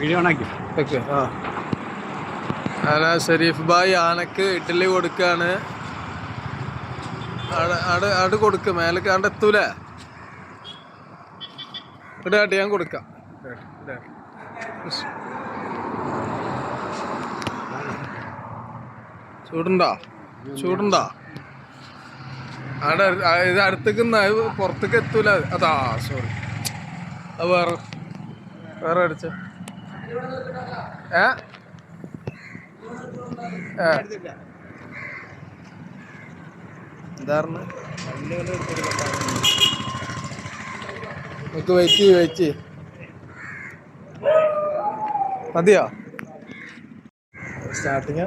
Video ഓണാക്കി ആ. ഷെരീഫ് ഭായ് ആനക്ക് ഇഡ്ഡലി കൊടുക്കാണ്. അവിടെ അവിടെ കൊടുക്ക് മേലേക്ക് അവിടെ എത്തൂലേ? ഇടാട്ടി ഞാൻ കൊടുക്കാം. ചൂടുണ്ടോ? ചൂടുണ്ടോ? അവിടെ ഇത് അടുത്തേക്ക് പുറത്തേക്ക് എത്തൂല. അതാ സോറി അത് വേറെ വേറെ അടിച്ച. ഏ? എന്തായിരുന്നു നമുക്ക് വെയിറ്റ് ചെയ്യ് വെയിറ്റ് ചെയ്യ്. മതിയോ? സ്റ്റാർട്ടിങ്